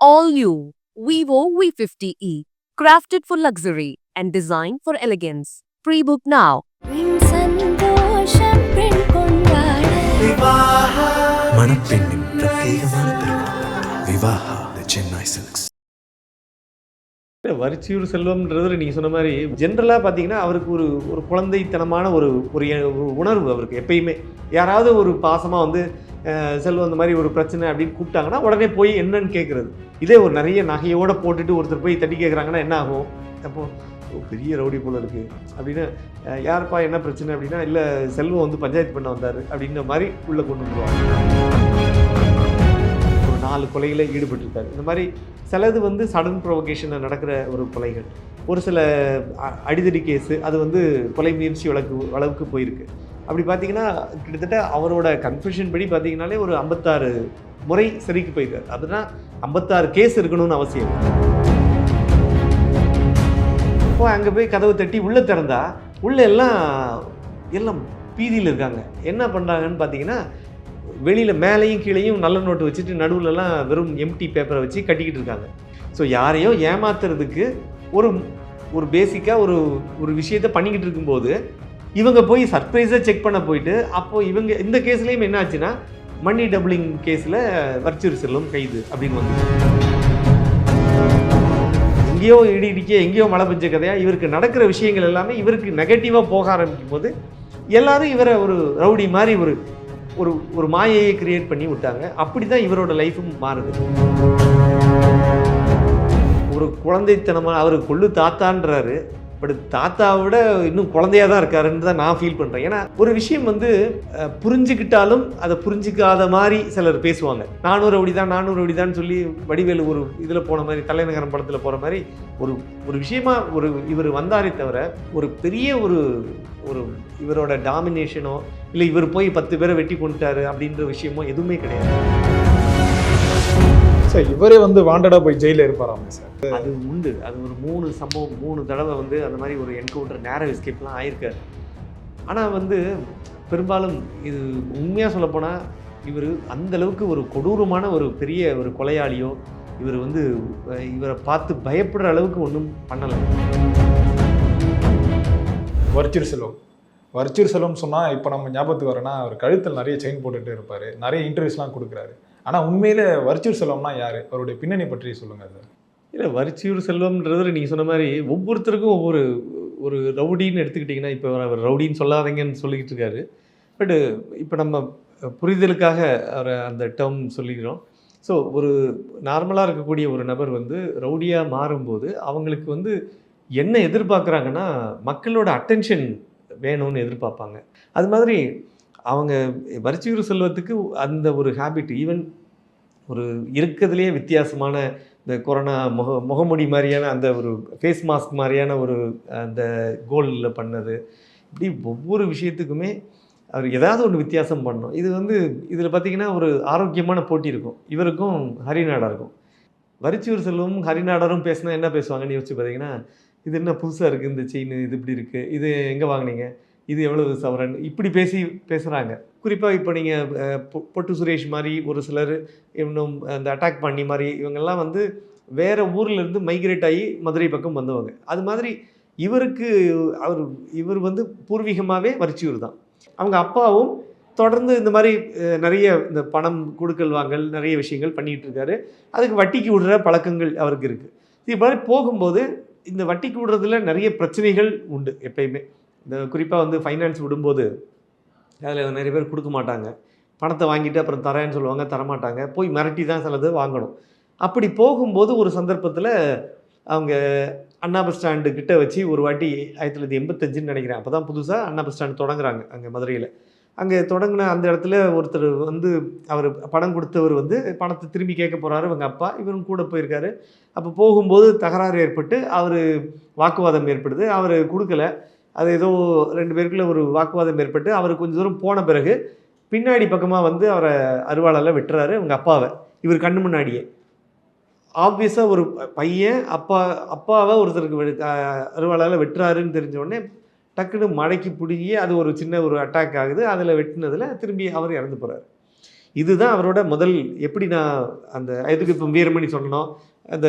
all new Vivo V50e, crafted for luxury and designed for elegance. Pre book now. മണപ്പെണ്ണിൻ പ്രത്യേകമാണ് വിവാഹ Chennai silks Varichiyur செல்வம்ன்றது நீங்கள் சொன்ன மாதிரி ஜென்ரலாக பார்த்தீங்கன்னா அவருக்கு ஒரு ஒரு குழந்தைத்தனமான ஒரு ஒரு உணர்வு அவருக்கு எப்பயுமே. யாராவது ஒரு பாசமாக வந்து செல்வம் அந்த மாதிரி ஒரு பிரச்சனை அப்படின்னு கூப்பிட்டாங்கன்னா உடனே போய் என்னன்னு கேட்குறது இதே ஒரு நிறைய நகையோட போட்டுட்டு ஒருத்தர் போய் தட்டி கேட்குறாங்கன்னா என்ன ஆகும்? அப்போ பெரிய ரவுடி போல இருக்குது அப்படின்னு யாருப்பா என்ன பிரச்சனை? அப்படின்னா இல்லை செல்வம் வந்து பஞ்சாயத்து பண்ண வந்தார். அப்படின்ற மாதிரி உள்ளே கொண்டு வந்துருவாங்க. நாலு கொலையில் ஈடுபட்டிருக்காரு. இந்த மாதிரி சிலது வந்து சடன் ப்ரொவகேஷனில் நடக்கிற ஒரு கொலைகள். ஒரு சில அ- அடிதடி கேஸு அது வந்து கொலை முயற்சி வழக்கு அளவுக்கு போயிருக்கு. அப்படி பார்த்தீங்கன்னா கிட்டத்தட்ட அவரோட கன்ஃபியூஷன் படி பார்த்தீங்கன்னாலே ஒரு ஐம்பத்தாறு முறை சிறைக்கு போயிருக்காரு. அதுனா ஐம்பத்தாறு கேஸ் இருக்கணும்னு அவசியம் இப்போ அங்கே போய் கதவு தட்டி உள்ளே திறந்தா உள்ளே எல்லாம் எல்லாம் பீதியில் இருக்காங்க. என்ன பண்ணுறாங்கன்னு பார்த்தீங்கன்னா வெளியில் மேலேயும் கீழேயும் நல்ல நோட்டு வச்சுட்டு நடுவுலலாம் வெறும் எம்டி பேப்பரை வச்சு கட்டிக்கிட்டு இருக்காங்க. ஸோ யாரையோ ஏமாத்துறதுக்கு ஒரு ஒரு பேசிக்காக ஒரு ஒரு விஷயத்த பண்ணிக்கிட்டு இருக்கும்போது இவங்க போய் சர்ப்ரைஸாக செக் பண்ண போயிட்டு அப்போது இவங்க இந்த கேஸ்லேயும் என்ன ஆச்சுன்னா மணி டபுளிங் கேஸில் வர்ச்சூர் செல்லும் கைது அப்படின்னு வந்து எங்கேயோ இடி இடிக்க எங்கேயோ மழை பெஞ்ச கதையாக இவருக்கு நடக்கிற விஷயங்கள் எல்லாமே இவருக்கு நெகட்டிவாக போக ஆரம்பிக்கும் போது எல்லாரும் இவரை ஒரு ரவுடி மாதிரி ஒரு ஒரு ஒரு மாயையை கிரியேட் பண்ணி விட்டாங்க. அப்படி தான் இவரோட லைஃபும் மாறுது. ஒரு குழந்தைத்தனமாக அவர் கொள்ளு தாத்தான்றாரு. பட் தாத்தாவை விட இன்னும் குழந்தையா தான் இருக்காருன்னு தான் நான் ஃபீல் பண்ணுறேன் ஏன்னா ஒரு விஷயம் வந்து புரிஞ்சுக்கிட்டாலும் அதை புரிஞ்சுக்காத மாதிரி சிலர் பேசுவாங்க. நானூறு அப்படி தான் நானூறு அப்படி தான் சொல்லி வடிவேலு ஒரு இதில் போன மாதிரி தலைநகரம் படத்தில் போகிற மாதிரி ஒரு ஒரு விஷயமா ஒரு இவர் வந்தாரே தவிர ஒரு பெரிய ஒரு ஒரு இவரோட டாமினேஷனோ இல்லை இவர் போய் பத்து பேரை வெட்டி கொண்டுட்டாரு அப்படின்ற விஷயமோ எதுவுமே கிடையாது. சார் இவரே வந்து வாண்டடா போய் ஜெயில இருப்பாராமே சார்? அது உண்டு. அது ஒரு மூணு சம்பவம் மூணு தடவை வந்து அந்த மாதிரி ஒரு என்கவுண்டர் நேர எஸ்கேப்லாம் ஆயிருக்காரு. ஆனால் வந்து பெரும்பாலும் இது உண்மையாக சொல்லப்போனால் இவர் அந்த அளவுக்கு ஒரு கொடூரமான ஒரு பெரிய ஒரு கொலையாளியோ இவர் வந்து இவரை பார்த்து பயப்படுற அளவுக்கு ஒன்றும் பண்ணலை. வர்ச்சூர் செல்வம். வர்ச்சூர் செல்வம் சொன்னா இப்போ நம்ம ஞாபகத்துக்கு வரேன்னா அவர் கழுத்தில் நிறைய செயின் போட்டுட்டு இருப்பாரு. நிறைய இன்டர்வியூஸ்லாம் கொடுக்குறாரு. ஆனால் உண்மையில் வரிச்சூர் செல்வம்னா யார்? அவருடைய பின்னணி பற்றி சொல்லுங்கள் சார் இல்லை வரிச்சூர் செல்வம்ன்றது நீங்கள் சொன்ன மாதிரி ஒவ்வொருத்தருக்கும் ஒவ்வொரு ஒரு ரவுடின்னு எடுத்துக்கிட்டிங்கன்னா இப்போ அவர் ரவுடின்னு சொல்லாதீங்கன்னு சொல்லிக்கிட்டு இருக்காரு. பட்டு இப்போ நம்ம புரிதலுக்காக அவரை அந்த டேர்ம் சொல்லிக்கிறோம். ஸோ ஒரு நார்மலாக இருக்கக்கூடிய ஒரு நபர் வந்து ரவுடியாக மாறும்போது அவங்களுக்கு வந்து என்ன எதிர்பார்க்குறாங்கன்னா மக்களோட அட்டென்ஷன் வேணும்னு எதிர்பார்ப்பாங்க. அது மாதிரி அவங்க வரிச்சியூர் செல்வத்துக்கு அந்த ஒரு ஹேபிட் ஈவன் ஒரு இருக்கிறதுலேயே வித்தியாசமான இந்த கொரோனா முக முகமுடி மாதிரியான அந்த ஒரு ஃபேஸ் மாஸ்க் மாதிரியான ஒரு அந்த கோல்டில் பண்ணது. இப்படி ஒவ்வொரு விஷயத்துக்குமே அவர் ஏதாவது ஒன்று வித்தியாசம் பண்ணணும். இது வந்து இதில் பார்த்தீங்கன்னா ஒரு ஆரோக்கியமான போட்டி இருக்கும். இவருக்கும் ஹரிநாடருக்கும். வரிச்சூர் செல்வமும் ஹரிநாடரும் பேசினா என்ன பேசுவாங்கன்னு யோசிச்சு பார்த்தீங்கன்னா இது என்ன புதுசாக இருக்குது இந்த செயின் இது இப்படி இருக்குது இது எங்கே வாங்கினீங்க? இது எவ்வளவு சவரன்? இப்படி பேசி பேசுகிறாங்க குறிப்பாக இப்போ நீங்கள் பொட்டு சுரேஷ் மாதிரி ஒரு சிலர் இன்னும் அந்த அட்டாக் பண்ணி மாதிரி இவங்கெல்லாம் வந்து வேறு ஊர்லேருந்து மைக்ரேட் ஆகி மதுரை பக்கம் வந்தவங்க. அது மாதிரி இவருக்கு அவர் இவர் வந்து பூர்வீகமாகவே வரிச்சியூர் தான். அவங்க அப்பாவும் தொடர்ந்து இந்த மாதிரி நிறைய இந்த பணம் கொடுக்கல் வாங்கல் நிறைய விஷயங்கள் பண்ணிகிட்டு இருக்காரு. அதுக்கு வட்டிக்கு விடுற பழக்கங்கள் அவருக்கு இருக்குது இது மாதிரி போகும்போது இந்த வட்டிக்கு விடுறதுல நிறைய பிரச்சனைகள் உண்டு எப்பயுமே. இந்த குறிப்பாக வந்து ஃபைனான்ஸ் விடும்போது அதில் நிறைய பேர் கொடுக்க மாட்டாங்க. பணத்தை வாங்கிட்டு அப்புறம் தரேன்னு சொல்லுவாங்க தரமாட்டாங்க. போய் மிரட்டி தான் சிலது வாங்கணும். அப்படி போகும்போது ஒரு சந்தர்ப்பத்தில் அவங்க அண்ணா பஸ் ஸ்டாண்டு கிட்ட வச்சு ஒரு வாட்டி ஆயிரத்தி தொள்ளாயிரத்தி எண்பத்தஞ்சுன்னு நினைக்கிறேன். அப்போ தான் புதுசாக அண்ணா பஸ் ஸ்டாண்டு தொடங்குறாங்க அங்கே மதுரையில். அங்கே தொடங்கின அந்த இடத்துல ஒருத்தர் வந்து அவர் பணம் கொடுத்தவர் வந்து பணத்தை திரும்பி கேட்க போகிறாரு இவங்க அப்பா இவரும் கூட போயிருக்காரு. அப்போ போகும்போது தகராறு ஏற்பட்டு அவர் வாக்குவாதம் ஏற்படுது. அவர் கொடுக்கல. அது ஏதோ ரெண்டு பேருக்குள்ள ஒரு வாக்குவாதம் ஏற்பட்டு அவர் கொஞ்சம் தூரம் போன பிறகு பின்னாடி பக்கமாக வந்து அவரை அருவாளால் விட்டுறாரு அவங்க அப்பாவை. இவர் கண்ணு முன்னாடியே. ஆப்வியஸாக ஒரு பையன் அப்பா அப்பாவை ஒருத்தருக்கு வெ- அருவாளால் வெட்டுறாருன்னு தெரிஞ்ச உடனே டக்குன்னு மடக்கி பிடுங்கி அது ஒரு சின்ன ஒரு அட்டாக் ஆகுது. அதில் வெட்டினதில் திரும்பி அவர் இறந்து போகிறார் இதுதான் அவரோட முதல் எப்படி நான் அந்த இதுக்கு இப்போ வீரமணி சொன்னோம் அந்த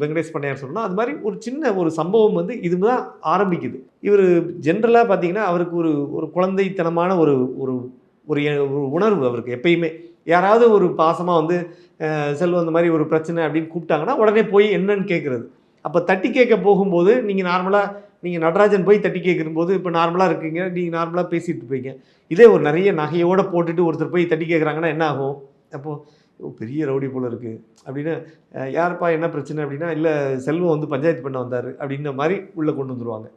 வெங்கடேஷ் பண்ணையார் சொல்லணும் அது மாதிரி ஒரு சின்ன ஒரு சம்பவம் வந்து இதுதான் ஆரம்பிக்குது. இவர் ஜென்ரலாக பார்த்தீங்கன்னா அவருக்கு ஒரு ஒரு குழந்தைத்தனமான ஒரு ஒரு ஒரு உணர்வு அவருக்கு எப்பயுமே. யாராவது ஒரு பாசமாக வந்து செல்வம் அந்த மாதிரி ஒரு பிரச்சனை அப்படின்னு கூப்பிட்டாங்கன்னா உடனே போய் என்னன்னு கேட்குறது அப்போ தட்டி கேட்க போகும்போது நீங்கள் நார்மலாக நீங்கள் நடராஜன் போய் தட்டி கேட்கும்போது இப்போ நார்மலாக இருக்கீங்க நீங்கள் நார்மலாக பேசிகிட்டு இருப்பீங்க இதே ஒரு நிறைய நகையோடு போட்டுட்டு ஒருத்தர் போய் தட்டி கேட்குறாங்கன்னா என்ன ஆகும்? அப்போது பெரிய ரவுடி போல் இருக்குது அப்படின்னு யாருப்பா என்ன பிரச்சனை அப்படின்னா இல்லை செல்வம் வந்து பஞ்சாயத்து பண்ண வந்தார் அப்படின்ற மாதிரி உள்ளே கொண்டு வந்துருவாங்க.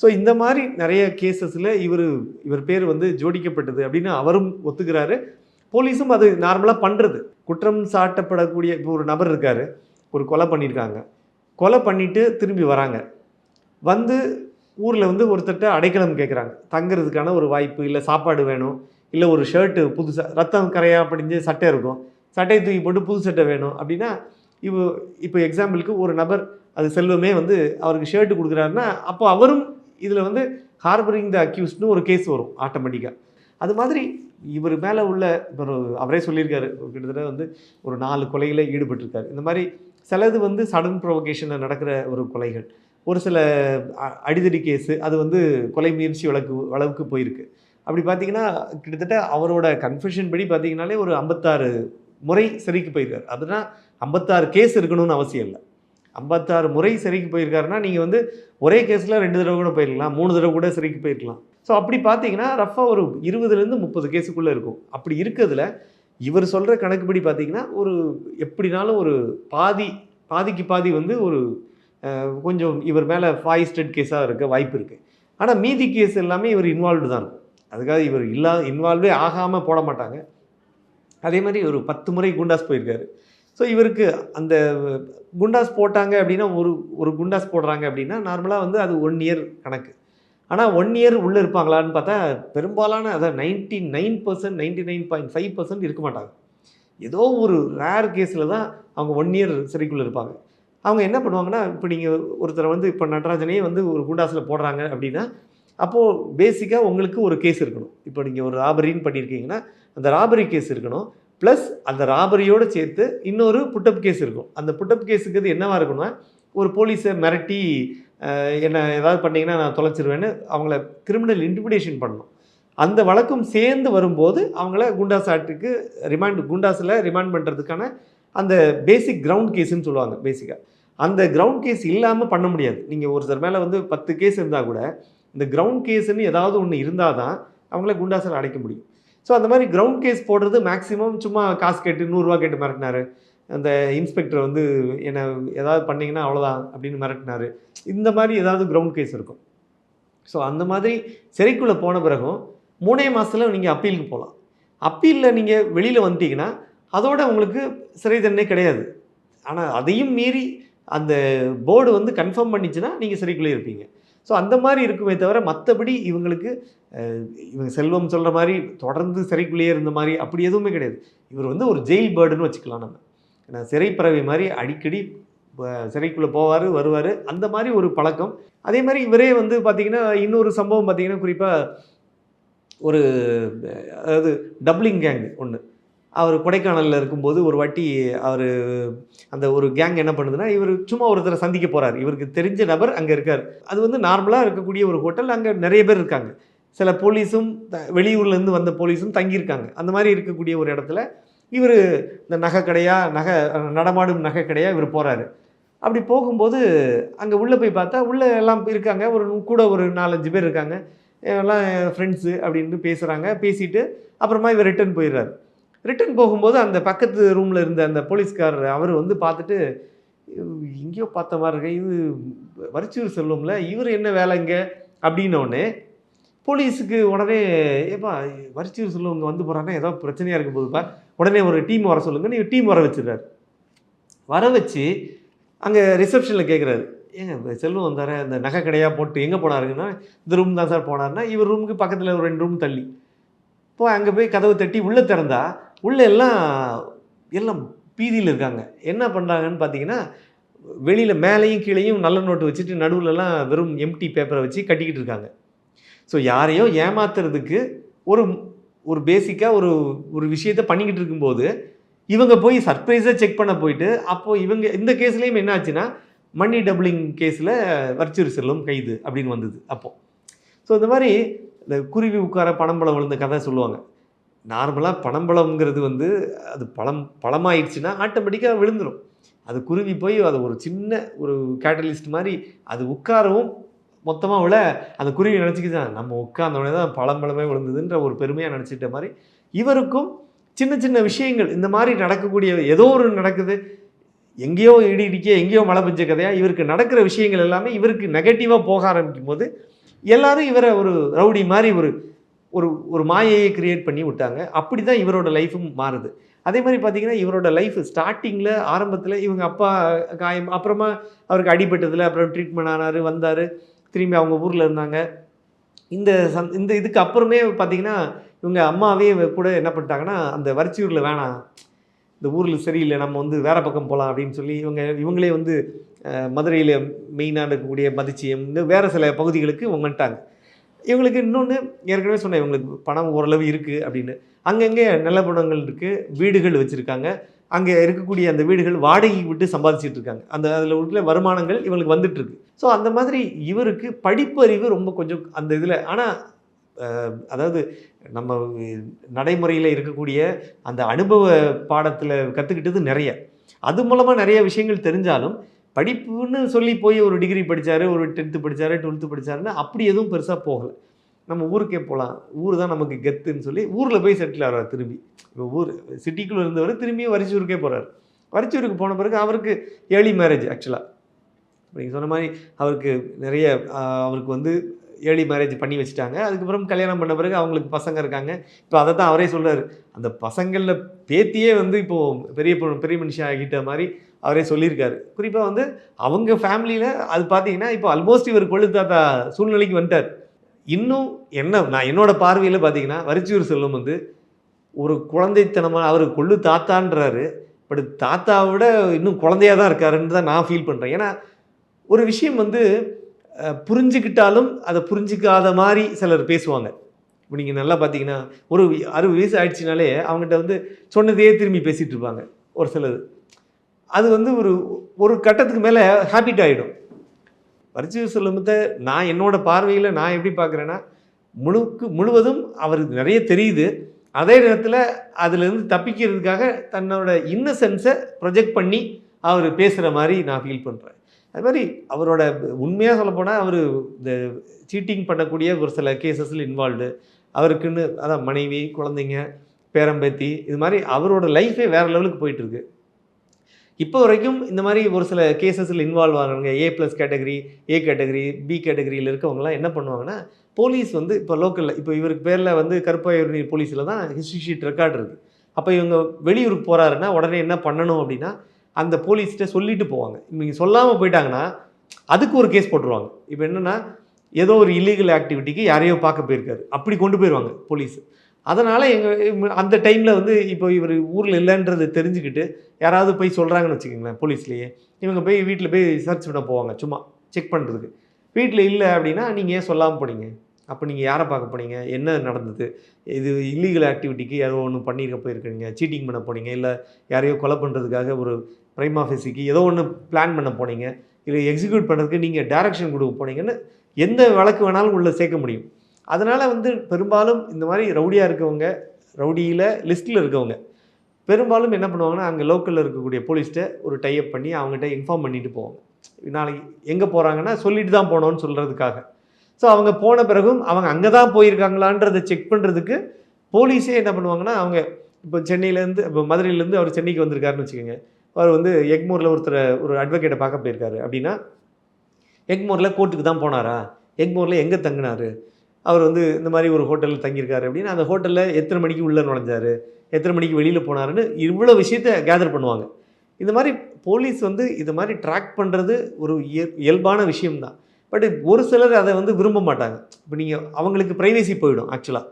ஸோ இந்த மாதிரி நிறைய கேசஸில் இவர் இவர் பேர் வந்து ஜோடிக்கப்பட்டது அப்படின்னு அவரும் ஒத்துக்கிறாரு. போலீஸும் அது நார்மலாக பண்ணுறது குற்றம் சாட்டப்படக்கூடிய இப்போ ஒரு நபர் இருக்கார் ஒரு கொலை பண்ணியிருக்காங்க. கொலை பண்ணிவிட்டு திரும்பி வராங்க. வந்து ஊரில் வந்து ஒருத்தட்ட அடைக்கலம் கேட்குறாங்க தங்குறதுக்கான ஒரு வாய்ப்பு இல்லை சாப்பாடு வேணும் இல்லை ஒரு ஷர்ட்டு புதுசாக ரத்தம் கரையாக படிஞ்சு சட்டை இருக்கும். சட்டையை தூக்கி போட்டு புது சட்டை வேணும். அப்படின்னா இப்போ இப்போ எக்ஸாம்பிளுக்கு ஒரு நபர் அது செல்வமே வந்து அவருக்கு ஷர்ட்டு கொடுக்குறாருன்னா அப்போ அவரும் இதில் வந்து ஹார்பரிங் த அக்யூஸ்ட்னு ஒரு கேஸ் வரும் ஆட்டோமேட்டிக்காக அது மாதிரி இவர் மேலே உள்ள இப்போ அவரே சொல்லியிருக்காரு கிட்டத்தட்ட வந்து ஒரு நாலு கொலையில் ஈடுபட்டிருக்காரு. இந்த மாதிரி சிலது வந்து சடன் ப்ரொவகேஷனில் நடக்கிற ஒரு கொலைகள். ஒரு சில அ- அடிதடி கேஸு அது வந்து கொலை முயற்சி வழக்கு அளவுக்கு போயிருக்கு. அப்படி பார்த்தீங்கன்னா கிட்டத்தட்ட அவரோட கன்ஃபெஷன் படி பார்த்தீங்கன்னாலே ஒரு ஐம்பத்தாறு முறை சிறைக்கு போயிருக்காரு. அதுனா ஐம்பத்தாறு கேஸ் இருக்கணும்னு அவசியம் இல்லை. ஐம்பத்தாறு முறை சிறைக்கு போயிருக்காருன்னா நீங்கள் வந்து ஒரே கேஸில் ரெண்டு தடவை கூட போயிருக்கலாம். மூணு தடவை கூட சிறைக்கு போயிருக்கலாம். ஸோ அப்படி பார்த்தீங்கன்னா ரஃபாக ஒரு இருபதுலேருந்து முப்பது கேஸுக்குள்ளே இருக்கும். அப்படி இருக்கிறதுல இவர் சொல்கிற கணக்குப்படி பார்த்தீங்கன்னா ஒரு எப்படினாலும் ஒரு பாதி பாதிக்கு பாதி வந்து ஒரு கொஞ்சம் இவர் மேலே ஃபாயிஸ்டட் கேஸாக இருக்க வாய்ப்பு இருக்குது ஆனால் மீதி கேஸ் எல்லாமே இவர் இன்வால்வ்டு தான். இருக்கும் அதுக்காக இவர் இல்லா இன்வால்வே ஆகாமல் போட மாட்டாங்க. அதே மாதிரி ஒரு பத்து முறை குண்டாஸ் போயிருக்காரு. ஸோ இவருக்கு அந்த குண்டாஸ் போட்டாங்க அப்படின்னா ஒரு ஒரு குண்டாஸ் போடுறாங்க அப்படின்னா நார்மலாக வந்து அது ஒன் இயர் கணக்கு. ஆனால் ஒன் இயர் உள்ளே இருப்பாங்களான்னு பார்த்தா பெரும்பாலான அதான் ninety nine percent ninety nine point five percent இருக்க மாட்டாங்க. ஏதோ ஒரு ரேர் கேஸில் தான் அவங்க ஒன் இயர் சிறைக்குள்ளே இருப்பாங்க. அவங்க என்ன பண்ணுவாங்கன்னா இப்போ நீங்கள் ஒருத்தரை வந்து இப்போ நடராஜனையே வந்து ஒரு குண்டாஸில் போடுறாங்க அப்படின்னா அப்போது பேசிக்காக உங்களுக்கு ஒரு கேஸ் இருக்கணும். இப்போ நீங்கள் ஒரு ராபரின்னு பண்ணியிருக்கீங்கன்னா அந்த ராபரி கேஸ் இருக்கணும். ப்ளஸ் அந்த ராபரியோடு சேர்த்து இன்னொரு புட்டப் கேஸ் இருக்கும். அந்த புட்டப் கேஸுக்கு என்னவாக என்னவா இருக்குன்னா ஒரு போலீஸை மிரட்டி என்ன ஏதாவது பண்ணிங்கன்னா நான் தொலைச்சிருவேன்னு அவங்கள கிரிமினல் இன்டிமிடேஷன் பண்ணணும். அந்த வழக்கம் சேர்ந்து வரும்போது அவங்கள குண்டாஸ் ஆக்டுக்கு ரிமாண்ட் குண்டாஸில் ரிமாண்ட் பண்ணுறதுக்கான அந்த பேசிக் கிரவுண்ட் கேஸுன்னு சொல்லுவாங்க பேசிக்காக அந்த கிரவுண்ட் கேஸ் இல்லாமல் பண்ண முடியாது. நீங்கள் ஒரு ஒருத்தர் மேலே வந்து பத்து கேஸ் இருந்தால் கூட இந்த கிரவுண்ட் கேஸுன்னு ஏதாவது ஒன்று இருந்தால் தான் அவங்கள குண்டாஸில் அடைக்க முடியும். ஸோ அந்த மாதிரி கிரவுண்ட் கேஸ் போடுறது மேக்ஸிமம் சும்மா காசு கேட்டு நூறுரூவா கேட்டு மிரட்டினாரு. அந்த இன்ஸ்பெக்டர் வந்து என்னை ஏதாவது பண்ணிங்கன்னா அவ்வளோதான் அப்படின்னு மிரட்டினார். இந்த மாதிரி ஏதாவது கிரவுண்ட் கேஸ் இருக்கும். ஸோ அந்த மாதிரி சிறைக்குள்ளே போன பிறகும் மூணே மாதத்தில் நீங்கள் அப்பீலுக்கு போகலாம் அப்பீலில் நீங்கள் வெளியில் வந்துட்டீங்கன்னா அதோட உங்களுக்கு சிறை தண்டனை கிடையாது. ஆனால் அதையும் மீறி அந்த போர்டு வந்து கன்ஃபார்ம் பண்ணிச்சுன்னா நீங்கள் சிறைக்குள்ளே இருப்பீங்க. ஸோ அந்த மாதிரி இருக்குமே தவிர மற்றபடி இவங்களுக்கு இவங்க செல்வம் சொல்கிற மாதிரி தொடர்ந்து சிறைக்குள்ளேயே இருந்த மாதிரி அப்படி எதுவுமே கிடையாது. இவர் வந்து ஒரு ஜெயில் பேர்டுன்னு வச்சுக்கலாம் நம்ம. ஏன்னா சிறைப்பறவை மாதிரி அடிக்கடி சிறைக்குள்ளே போவார் வருவார். அந்த மாதிரி ஒரு பழக்கம். அதே மாதிரி இவரே வந்து பார்த்திங்கன்னா இன்னொரு சம்பவம் பார்த்திங்கன்னா குறிப்பாக ஒரு அதாவது டப்ளிங் கேங் ஒன்று அவர் கொடைக்கானலில் இருக்கும்போது ஒரு வாட்டி அவர் அந்த ஒரு கேங் என்ன பண்ணுதுன்னா இவர் சும்மா ஒருத்தரை சந்திக்க போகிறார் இவருக்கு தெரிஞ்ச நபர் அங்கே இருக்கார். அது வந்து நார்மலாக இருக்கக்கூடிய ஒரு ஹோட்டல் அங்கே நிறைய பேர் இருக்காங்க. சில போலீஸும் த- வெளியூர்லேருந்து வந்த போலீஸும் தங்கியிருக்காங்க. அந்த மாதிரி இருக்கக்கூடிய ஒரு இடத்துல இவர் இந்த நகை கடையாக நகை நடமாடும் நகை கடையாக இவர் போகிறாரு அப்படி போகும்போது அங்கே உள்ளே போய் பார்த்தா உள்ளே எல்லாம் இருக்காங்க. ஒரு கூட ஒரு நாலஞ்சு பேர் இருக்காங்க. எல்லாம் ஃப்ரெண்ட்ஸு அப்படின்னு பேசுகிறாங்க பேசிட்டு அப்புறமா இவர் ரிட்டர்ன் போயிடுறாரு. ரிட்டர்ன் போகும்போது அந்த பக்கத்து ரூமில் இருந்த அந்த போலீஸ்காரர் அவர் வந்து பார்த்துட்டு எங்கேயோ பார்த்த மாதிரி இருக்கு இது வரிச்சூர் செல்லும்ல இவர் என்ன வேலைங்க அப்படின்னோடனே போலீஸுக்கு உடனே ஏப்பா வரிச்சூர் செல்லுவங்க வந்து போகிறாங்கன்னா ஏதோ பிரச்சனையாக இருக்கும் போதுப்பா உடனே ஒரு டீம் வர சொல்லுங்க நீங்கள் டீம் வர வச்சிடுறாரு. வர வச்சு அங்கே ரிசப்ஷனில் கேட்குறாரு ஏங்க இந்த செல்வம் வந்தார் அந்த நகை கடையாக போட்டு எங்கே போனாருங்கன்னா இந்த ரூம் தான் சார் போனாருன்னா இவர் ரூமுக்கு பக்கத்தில் ஒரு ரெண்டு ரூம் தள்ளி. இப்போ அங்கே போய் கதவு தட்டி உள்ளே திறந்தா உள்ளே எல்லாம் எல்லாம் பீதியில் இருக்காங்க. என்ன பண்ணுறாங்கன்னு பார்த்தீங்கன்னா வெளியில் மேலேயும் கீழேயும் நல்ல நோட்டு வச்சுட்டு நடுவுலலாம் வெறும் எம்டி பேப்பரை வச்சு கட்டிக்கிட்டு இருக்காங்க. ஸோ யாரையோ ஏமாத்துறதுக்கு ஒரு ஒரு பேசிக்காக ஒரு ஒரு விஷயத்த பண்ணிக்கிட்டு இருக்கும்போது இவங்க போய் சர்ப்ரைஸாக செக் பண்ண போயிட்டு அப்போது இவங்க இந்த கேஸ்லேயும் என்ன ஆச்சுன்னா மணி டபுளிங் கேஸில் வர்ச்சூர் செல்லும் கைது அப்படின்னு வந்தது அப்போது ஸோ இந்த மாதிரி இந்த குருவி உட்கார பணம்பழம் விழுந்த கதை சொல்லுவாங்க. நார்மலாக பனம்பழம்ங்கிறது வந்து அது பழம் பழமாயிடுச்சுன்னா ஆட்டோமேட்டிக்காக விழுந்துடும் அது குருவி போய் அது ஒரு சின்ன ஒரு கேட்டலிஸ்ட் மாதிரி அது உட்காரவும் மொத்தமாக விழ அந்த குருவி நினச்சிக்கிதான் நம்ம உட்கார்ந்த உடனே தான் பழம்பழமே விழுந்ததுன்ற ஒரு பெருமையாக நினச்சிட்ட மாதிரி இவருக்கும் சின்ன சின்ன விஷயங்கள் இந்த மாதிரி நடக்கக்கூடிய ஏதோ ஒரு நடக்குது. எங்கேயோ இடி இடிக்க எங்கேயோ மழை பெஞ்ச கதையாக இவருக்கு நடக்கிற விஷயங்கள் எல்லாமே இவருக்கு நெகட்டிவாக போக ஆரம்பிக்கும் போது எல்லாரும் இவரை ஒரு ரவுடி மாதிரி ஒரு ஒரு ஒரு மாயையை கிரியேட் பண்ணி விட்டாங்க. அப்படி தான் இவரோட லைஃபும் மாறுது. அதே மாதிரி பார்த்தீங்கன்னா இவரோட லைஃப் ஸ்டார்டிங்கில் ஆரம்பத்தில் இவங்க அப்பா காயம் அப்புறமா அவருக்கு அடிபட்டதில் அப்புறம் ட்ரீட்மெண்ட் ஆனார் வந்தார். திரும்பி அவங்க ஊரில் இருந்தாங்க. இந்த சந் இந்த இதுக்கு அப்புறமே பார்த்தீங்கன்னா இவங்க அம்மாவே கூட என்ன பண்ணிட்டாங்கன்னா அந்த வரிச்சியூரில் வேணாம். இந்த ஊரில் சரியில்லை நம்ம வந்து வேற பக்கம் போகலாம் அப்படின்னு சொல்லி இவங்க இவங்களே வந்து மதுரையில் மெயினாக இருக்கக்கூடிய மதிச்சியம் இந்த வேறு சில பகுதிகளுக்கு இவங்க வந்துட்டாங்க. இவங்களுக்கு இன்னொன்று ஏற்கனவே சொன்னேன் இவங்களுக்கு பணம் ஓரளவு இருக்குது அப்படின்னு. அங்கங்கே நிலப்படங்கள் இருக்குது வீடுகள் வச்சுருக்காங்க. அங்கே இருக்கக்கூடிய அந்த வீடுகள் வாடகைக்கு விட்டு சம்பாதிச்சிட்டு இருக்காங்க. அந்த அதில் உள்ள வருமானங்கள் இவங்களுக்கு வந்துட்டுருக்கு ஸோ அந்த மாதிரி இவருக்கு படிப்பறிவு ரொம்ப கொஞ்சம் அந்த இதில். ஆனால் அதாவது நம்ம நடைமுறையில் இருக்கக்கூடிய அந்த அனுபவ பாடத்தில் கற்றுக்கிட்டது நிறைய. அது மூலமாக நிறைய விஷயங்கள் தெரிஞ்சாலும் படிப்புன்னு சொல்லி போய் ஒரு டிகிரி படித்தார் ஒரு டென்த்து படித்தார் டுவெல்த்து படித்தாருன்னு அப்படி எதுவும் பெருசாக போகலை. நம்ம ஊருக்கே போகலாம் ஊர் தான் நமக்கு கெத்துன்னு சொல்லி ஊரில் போய் செட்டில் ஆகிறார் திரும்பி. இப்போ ஊர் சிட்டிக்குள்ளே இருந்தவர் திரும்பியும் வரிச்சூருக்கே போகிறார் வரிச்சூருக்கு போன பிறகு அவருக்கு ஏர்லி மேரேஜ் ஆக்சுவலாக நீங்கள் சொன்ன மாதிரி அவருக்கு நிறைய அவருக்கு வந்து ஏர்லி மேரேஜ் பண்ணி வச்சுட்டாங்க. அதுக்கப்புறம் கல்யாணம் பண்ண பிறகு அவங்களுக்கு பசங்க இருக்காங்க. இப்போ அதை தான் அவரே சொல்கிறார் அந்த பசங்களில் பேத்தியே வந்து இப்போது பெரிய பெரிய மனுஷன் ஆகிட்ட மாதிரி அவரே சொல்லியிருக்காரு. குறிப்பாக வந்து அவங்க ஃபேமிலியில் அது பார்த்தீங்கன்னா இப்போ ஆல்மோஸ்ட் இவர் கொழுத்தாத்தா சூழ்நிலைக்கு வந்துட்டார். இன்னும் என்ன நான் என்னோடய பார்வையில் பார்த்தீங்கன்னா வரிச்சூர் செல்வம் வந்து ஒரு குழந்தைத்தனமாக அவர் கொள்ளு தாத்தான்றாரு. பட் தாத்தாவை விட இன்னும் குழந்தையாக தான் இருக்காருன்னு தான் நான் ஃபீல் பண்ணுறேன் ஏன்னா ஒரு விஷயம் வந்து புரிஞ்சுக்கிட்டாலும் அதை புரிஞ்சிக்காத மாதிரி சிலர் பேசுவாங்க. இப்போ நீங்கள் நல்லா பார்த்தீங்கன்னா ஒரு அறுபது வயசு ஆயிடுச்சுனாலே அவங்ககிட்ட வந்து சொன்னதையே திரும்பி பேசிகிட்டு இருப்பாங்க. ஒரு சிலது அது வந்து ஒரு ஒரு கட்டத்துக்கு மேலே ஹேபிட் ஆகிடும் வரிச்சியூர் செல்வத்தை நான் என்னோட பார்வையில் நான் எப்படி பார்க்குறேன்னா முழுக்கு முழுவதும் அவருக்கு நிறைய தெரியுது. அதே நேரத்தில் அதுலேருந்து தப்பிக்கிறதுக்காக தன்னோட இன்னசென்ஸை ப்ரொஜெக்ட் பண்ணி அவர் பேசுகிற மாதிரி நான் ஃபீல் பண்ணுறேன் அது மாதிரி அவரோட உண்மையாக சொல்லப்போனால் அவர் இந்த சீட்டிங் பண்ணக்கூடிய ஒரு சில கேசஸில் இன்வால்வ்டு அவருக்குன்னு அதான் மனைவி குழந்தைங்க பேரம்பேத்தி இது மாதிரி அவரோட லைஃபே வேறு லெவலுக்கு போயிட்டுருக்கு இப்போ வரைக்கும் இந்த மாதிரி ஒரு சில கேசஸில் involve ஆகிறவங்க A plus category A category B கேட்டகரியில் இருக்கவங்கலாம் என்ன பண்ணுவாங்கன்னா போலீஸ் வந்து இப்போ லோக்கலில் இப்போ இவருக்கு பேரில் வந்து கருப்பாயூர் போலீஸில் தான் ஹிஸ்ட்ரி ஷீட் ரெக்கார்டு இருக்குது அப்போ இவங்க வெளியூருக்கு போகிறாருன்னா உடனே என்ன பண்ணணும் அப்படின்னா அந்த போலீஸ்கிட்ட சொல்லிட்டு போவாங்க. இவங்க சொல்லாமல் போயிட்டாங்கன்னா அதுக்கு ஒரு கேஸ் போட்டுருவாங்க. இப்போ என்னென்னா ஏதோ ஒரு இல்லீகல் ஆக்டிவிட்டிக்கு யாரையோ பார்க்க போயிருக்காரு. அப்படி கொண்டு போயிடுவாங்க போலீஸ் அதனால் எங்கள் அந்த டைமில் வந்து இப்போ இவர் ஊரில் இல்லைன்றது தெரிஞ்சுக்கிட்டு யாராவது போய் சொல்கிறாங்கன்னு வச்சுக்கோங்களேன் போலீஸ்லேயே. இவங்க போய் வீட்டில் போய் சர்ச் பண்ண போவாங்க சும்மா செக் பண்ணுறதுக்கு வீட்டில் இல்லை அப்படின்னா நீங்கள் ஏன் சொல்லாமல் போனீங்க? அப்போ நீங்கள் யாரை பார்க்க போனீங்க? என்ன நடந்தது? இது இல்லீகல் ஆக்டிவிட்டிக்கு ஏதோ ஒன்று பண்ணியிருக்க போயிருக்கீங்க சீட்டிங் பண்ண போனீங்க இல்லை யாரையோ கொலை பண்ணுறதுக்காக ஒரு பிரைம் ஆஃபீஸுக்கு ஏதோ ஒன்று பிளான் பண்ண போனீங்க இல்லை எக்ஸிக்யூட் பண்ணுறதுக்கு நீங்கள் டேரக்ஷன் கொடுக்க போனீங்கன்னு எந்த வழக்கு வேணாலும் உள்ளே சேர்க்க முடியும். அதனால் வந்து பெரும்பாலும் இந்த மாதிரி ரவுடியாக இருக்கவங்க ரவுடியில் லிஸ்ட்டில் இருக்கவங்க பெரும்பாலும் என்ன பண்ணுவாங்கன்னா அங்கே லோக்கலில் இருக்கக்கூடிய போலீஸ்கிட்ட ஒரு டைப் பண்ணி அவங்ககிட்ட இன்ஃபார்ம் பண்ணிட்டு போவாங்க. நாளைக்கு எங்கே போகிறாங்கன்னா சொல்லிட்டு தான் போனோன்னு சொல்கிறதுக்காக ஸோ அவங்க போன பிறகும் அவங்க அங்கே தான் போயிருக்காங்களான்றதை செக் பண்ணுறதுக்கு போலீஸே என்ன பண்ணுவாங்கன்னா அவங்க இப்போ சென்னையிலேருந்து இப்போ மதுரையிலேருந்து அவர் சென்னைக்கு வந்திருக்காருன்னு வச்சுக்கோங்க. அவர் வந்து எக்மூரில் ஒருத்தர் ஒரு அட்வொகேட்டை பார்க்க போயிருக்காரு. அப்படின்னா எக்மூரில் கோர்ட்டுக்கு தான் போனாரா? எக்மூரில் எங்கே தங்கினார்? அவர் வந்து இந்த மாதிரி ஒரு ஹோட்டலில் தங்கியிருக்காரு அப்படின்னு அந்த ஹோட்டலில் எத்தனை மணிக்கு உள்ளே நுழைஞ்சாரு எத்தனை மணிக்கு வெளியில் போனாருன்னு இவ்வளோ விஷயத்த கேதர் பண்ணுவாங்க. இந்த மாதிரி போலீஸ் வந்து இது மாதிரி ட்ராக் பண்ணுறது ஒரு இயல்பான விஷயம்தான். பட் ஒரு சிலர் அதை வந்து விரும்ப மாட்டாங்க. இப்போ நீங்கள் அவங்களுக்கு ப்ரைவேசி போயிடும் ஆக்சுவலாக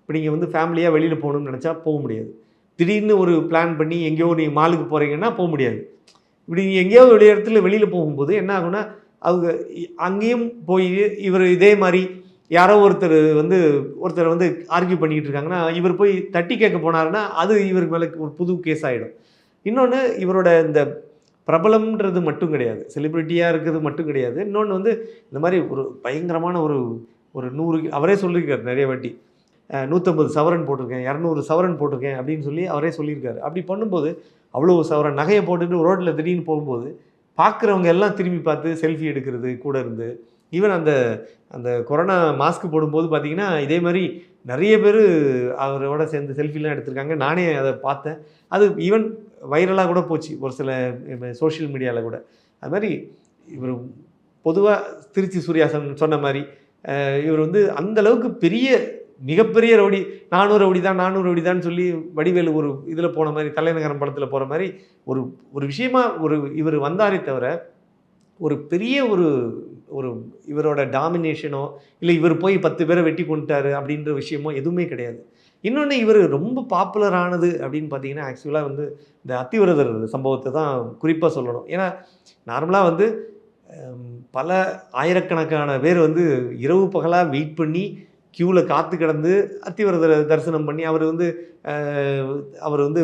இப்போ நீங்கள் வந்து ஃபேமிலியாக வெளியில் போகணும்னு நினச்சா போக முடியாது. திடீர்னு ஒரு பிளான் பண்ணி எங்கேயோ நீங்கள் மாலுக்கு போகிறீங்கன்னா போக முடியாது. இப்படி நீங்கள் எங்கேயோ ஒரு இடத்துல வெளியில் போகும்போது என்ன ஆகும்னா அவங்க அங்கேயும் போய் இவர் இதே மாதிரி யாரோ ஒருத்தர் வந்து ஒருத்தர் வந்து ஆர்கியூ பண்ணிக்கிட்டு இருக்காங்கன்னா இவர் போய் தட்டி கேட்க போனாருன்னா அது இவருக்கு மேலே ஒரு புது கேஸ் ஆகிடும் இன்னொன்று இவரோட இந்த பிரபலம்ன்றது மட்டும் கிடையாது. செலிப்ரிட்டியாக இருக்கிறது மட்டும் கிடையாது. இன்னொன்று வந்து இந்த மாதிரி ஒரு பயங்கரமான ஒரு ஒரு நூறு அவரே சொல்லியிருக்காரு நிறைய வாட்டி. நூற்றம்பது சவரன் போட்டிருக்கேன் இரநூறு சவரன் போட்டிருக்கேன் அப்படின்னு சொல்லி அவரே சொல்லியிருக்காரு. அப்படி பண்ணும்போது அவ்வளோ சவரன் நகையை போட்டுட்டு ரோட்டில் திடீர்னு போகும்போது பார்க்குறவங்க எல்லாம் திரும்பி பார்த்து செல்ஃபி எடுக்கிறது கூட இருந்து ஈவன் அந்த அந்த கொரோனா மாஸ்க் போடும்போது பார்த்தீங்கன்னா இதே மாதிரி நிறைய பேர் அவரோட சேர்ந்து செல்ஃபிலாம் எடுத்திருக்காங்க. நானே அதை பார்த்தேன். அது ஈவன் வைரலாக கூட போச்சு ஒரு சில சோஷியல் மீடியாவில் கூட. அது மாதிரி இவர் பொதுவாக திருச்சி சூர்யாசன் சொன்ன மாதிரி இவர் வந்து அந்த அளவுக்கு பெரிய மிகப்பெரிய ரவுடி நானூறு ரவுடி தான் நானூறு ரவுடி தான் சொல்லி வடிவேலு ஒரு இதில் போன மாதிரி தலைநகரம் படத்தில் போகிற மாதிரி ஒரு ஒரு விஷயமா ஒரு இவர் வந்தாரே தவிர ஒரு பெரிய ஒரு ஒரு இவரோட டாமினேஷனோ இல்லை இவர் போய் பத்து பேரை வெட்டி கொண்டுட்டாரு அப்படின்ற விஷயமோ எதுவுமே கிடையாது. இன்னொன்று இவர் ரொம்ப பாப்புலர் ஆனது அப்படின்னு பார்த்தீங்கன்னா ஆக்சுவலாக வந்து இந்த அத்திவரதர் சம்பவத்தை தான் குறிப்பாக சொல்லணும். ஏன்னா நார்மலாக வந்து பல ஆயிரக்கணக்கான பேர் வந்து இரவு பகலாக வெயிட் பண்ணி க்யூவில் காத்து கிடந்து அத்திவரதரை தரிசனம் பண்ணி அவர் வந்து அவர் வந்து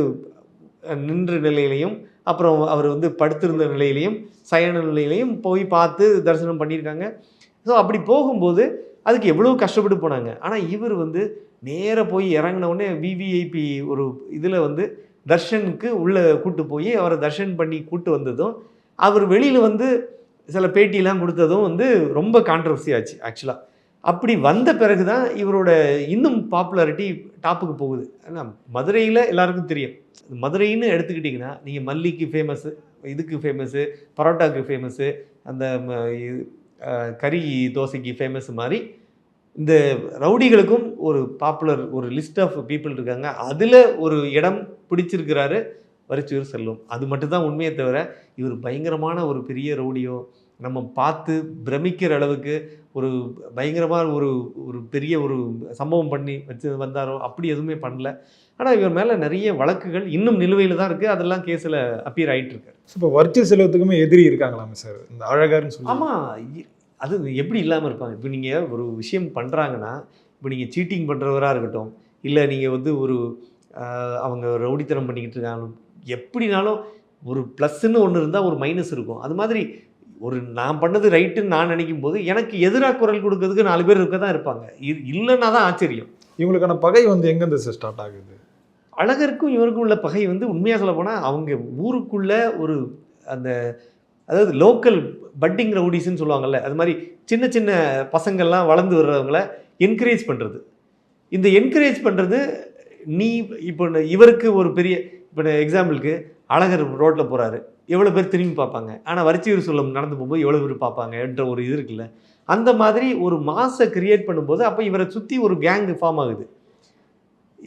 நின்ற நிலையிலையும் அப்புறம் அவர் வந்து படுத்திருந்த நிலையிலையும் சயன நிலையிலையும் போய் பார்த்து தரிசனம் பண்ணியிருக்காங்க. ஸோ அப்படி போகும்போது அதுக்கு எவ்வளோ கஷ்டப்பட்டு போனாங்க. ஆனால் இவர் வந்து நேராக போய் இறங்கினவுடனே விவிஐபி ஒரு இதில் வந்து தர்ஷனுக்கு உள்ளே கூட்டு போய் அவரை தர்ஷன் பண்ணி கூட்டு வந்ததும் அவர் வெளியில் வந்து சில பேட்டிலாம் கொடுத்ததும் வந்து ரொம்ப கான்ட்ரவர்சி ஆச்சு ஆக்சுவலாக அப்படி வந்த பிறகு தான் இவரோட இன்னும் பாப்புலாரிட்டி டாப்புக்கு போகுது. ஏன்னா மதுரையில் எல்லாருக்கும் தெரியும். மதுரைன்னு எடுத்துக்கிட்டிங்கன்னா நீங்கள் மல்லிக்கு ஃபேமஸ்ஸு இதுக்கு ஃபேமஸ்ஸு பரோட்டாவுக்கு ஃபேமஸ்ஸு அந்த ம, கறி தோசைக்கு ஃபேமஸ் மாதிரி இந்த ரவுடிகளுக்கும் ஒரு பாப்புலர் ஒரு லிஸ்ட் ஆஃப் பீப்புள் இருக்காங்க. அதில் ஒரு இடம் பிடிச்சிருக்கிறாரு வரிச்சூர் செல்வம். அது மட்டும்தான் உண்மையை தவிர இவர் பயங்கரமான ஒரு பெரிய ரவுடியோ நம்ம பார்த்து பிரமிக்கிற அளவுக்கு ஒரு பயங்கரமான ஒரு ஒரு பெரிய ஒரு சம்பவம் பண்ணி வச்சு வந்தாரோ அப்படி எதுவுமே பண்ணல. ஆனால் இவர் மேலே நிறைய வழக்குகள் இன்னும் நிலுவையில் தான் இருக்குது அதெல்லாம் கேஸில் அப்பியர் ஆயிட்டு இருக்காரு. இப்போ வர்ச்சல் செல்வத்துக்குமே எதிரி இருக்காங்களாமே சார் இந்த அழகர்னு சொல்லி. ஆமாம் அது எப்படி இல்லாமல் இருப்பாங்க? இப்போ நீங்கள் ஒரு விஷயம் பண்ணுறாங்கன்னா இப்போ நீங்கள் சீட்டிங் பண்ணுறவராக இருக்கட்டும் இல்லை நீங்கள் வந்து ஒரு அவங்க ரவுடித்தனம் பண்ணிக்கிட்டு இருக்காங்க எப்படினாலும் ஒரு ப்ளஸ்ன்னு ஒன்று இருந்தால் ஒரு மைனஸ் இருக்கும். அது மாதிரி ஒரு நான் பண்ணது ரைட்டுன்னு நான் நினைக்கும் போது எனக்கு எதிராக குரல் கொடுக்கறதுக்கு நாலு பேர் இருக்க தான் இருப்பாங்க. இ- இல்லைன்னா தான் ஆச்சரியம். இவங்களுக்கான பகை வந்து எங்கேருந்து சார் ஸ்டார்ட் ஆகுது? அழகருக்கும் இவருக்கும் உள்ள பகை வந்து உண்மையாக சொல்ல போனால் அவங்க ஊருக்குள்ள ஒரு அந்த அதாவது லோக்கல் பட்டிங் ரவுடிஸ்ன்னு சொல்லுவாங்கல்ல அது மாதிரி சின்ன சின்ன பசங்கள்லாம் வளர்ந்து வர்றவங்கள என்கரேஜ் பண்ணுறது இந்த என்கரேஜ் பண்ணுறது நீ இப்போ இவருக்கு ஒரு பெரிய இப்போ எக்ஸாம்பிளுக்கு அழகர் ரோட்டில் போகிறாரு எவ்வளோ பேர் திரும்பி பார்ப்பாங்க. ஆனால் வரிச்சீர் சொல்லம் நடந்து போகும்போது எவ்வளோ பேர் பார்ப்பாங்கன்ற ஒரு இது இருக்குல்ல. அந்த மாதிரி ஒரு மாசை கிரியேட் பண்ணும்போது அப்போ இவரை சுற்றி ஒரு கேங் ஃபார்ம் ஆகுது.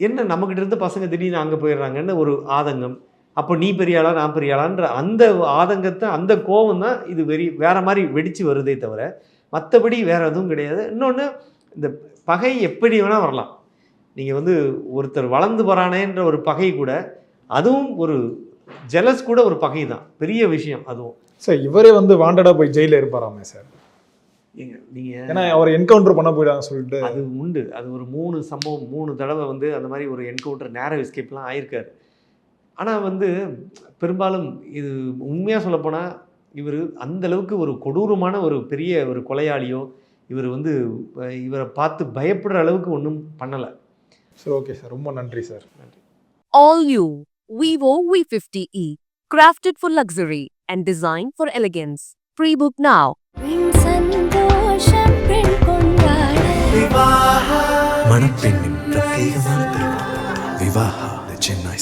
என்ன நம்மக்கிட்ட இருந்து பசங்க திடீர்னு அங்கே போயிடுறாங்கன்னு ஒரு ஆதங்கம். அப்போ நீ பெரியாளா நான் பெரியாளான்ற அந்த ஆதங்கத்தை அந்த கோபம் தான் இது வெறி வேறு மாதிரி வெடித்து வருதே தவிர மற்றபடி வேற எதுவும் கிடையாது. இன்னொன்று இந்த பகை எப்படி வேணால் வரலாம். நீங்கள் வந்து ஒருத்தர் வளர்ந்து போகிறானேன்ற ஒரு பகை கூட அதுவும் ஒரு ஜெலஸ் கூட ஒரு பகை தான் பெரிய விஷயம் அதுவும். சார் இவரே வந்து வாண்டடாக போய் ஜெயிலில் இருப்பாராமே சார் நீங்கள் ஏன்னா அவரை என்கவுண்டர் பண்ண போயிடாங்க சொல்லிட்டு. அது உண்டு. அது ஒரு மூணு சம்பவம் மூணு தடவை வந்து அந்த மாதிரி ஒரு என்கவுண்டர் நேர எஸ்கேப்லாம் ஆயிருக்காரு. ஆனால் வந்து பெரும்பாலும் இது உண்மையாக சொல்லப்போனால் இவர் அந்த அளவுக்கு ஒரு கொடூரமான ஒரு பெரிய ஒரு கொலையாளியோ இவர் வந்து இவரை பார்த்து பயப்படுற அளவுக்கு ஒன்றும் பண்ணலை. சார் ஓகே சார் ரொம்ப நன்றி sir All new. Vivo V50e, crafted for luxury and designed for elegance. Pre-book now. മണപ്പെണ്ണിൻ പ്രത്യേകമാണ് വിവാഹ ചെന്നൈ